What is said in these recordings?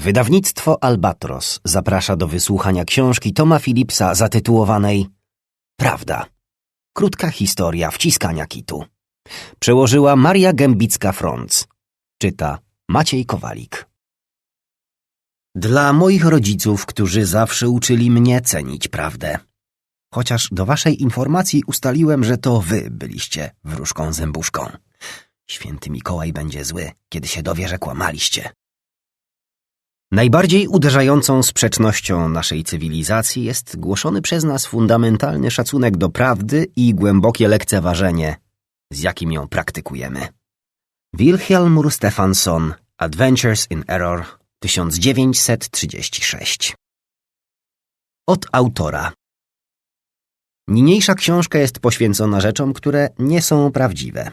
Wydawnictwo Albatros zaprasza do wysłuchania książki Toma Phillipsa zatytułowanej Prawda. Krótka historia wciskania kitu. Przełożyła Maria Gębicka-Frąc. Czyta Maciej Kowalik. Dla moich rodziców, którzy zawsze uczyli mnie cenić prawdę. Chociaż do waszej informacji ustaliłem, że to wy byliście wróżką zębuszką. Święty Mikołaj będzie zły, kiedy się dowie, że kłamaliście. Najbardziej uderzającą sprzecznością naszej cywilizacji jest głoszony przez nas fundamentalny szacunek do prawdy i głębokie lekceważenie, z jakim ją praktykujemy. Wilhelm Stefansson Adventures in Error 1936 Od autora Niniejsza książka jest poświęcona rzeczom, które nie są prawdziwe.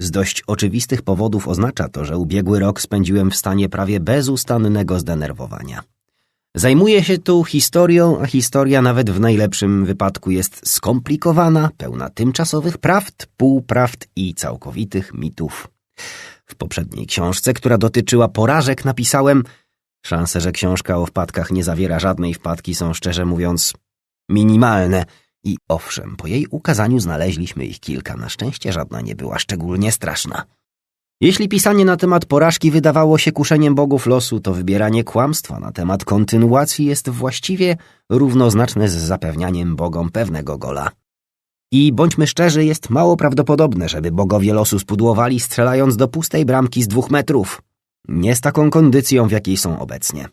Z dość oczywistych powodów oznacza to, że ubiegły rok spędziłem w stanie prawie bezustannego zdenerwowania. Zajmuję się tu historią, a historia nawet w najlepszym wypadku jest skomplikowana, pełna tymczasowych prawd, półprawd i całkowitych mitów. W poprzedniej książce, która dotyczyła porażek, napisałem Szanse, że książka o wpadkach nie zawiera żadnej wpadki są szczerze mówiąc minimalne – i owszem, po jej ukazaniu znaleźliśmy ich kilka, na szczęście żadna nie była szczególnie straszna. Jeśli pisanie na temat porażki wydawało się kuszeniem bogów losu, to wybieranie kłamstwa na temat kontynuacji jest właściwie równoznaczne z zapewnianiem bogom pewnego gola. I bądźmy szczerzy, jest mało prawdopodobne, żeby bogowie losu spudłowali strzelając do pustej bramki z dwóch metrów. Nie z taką kondycją, w jakiej są obecnie.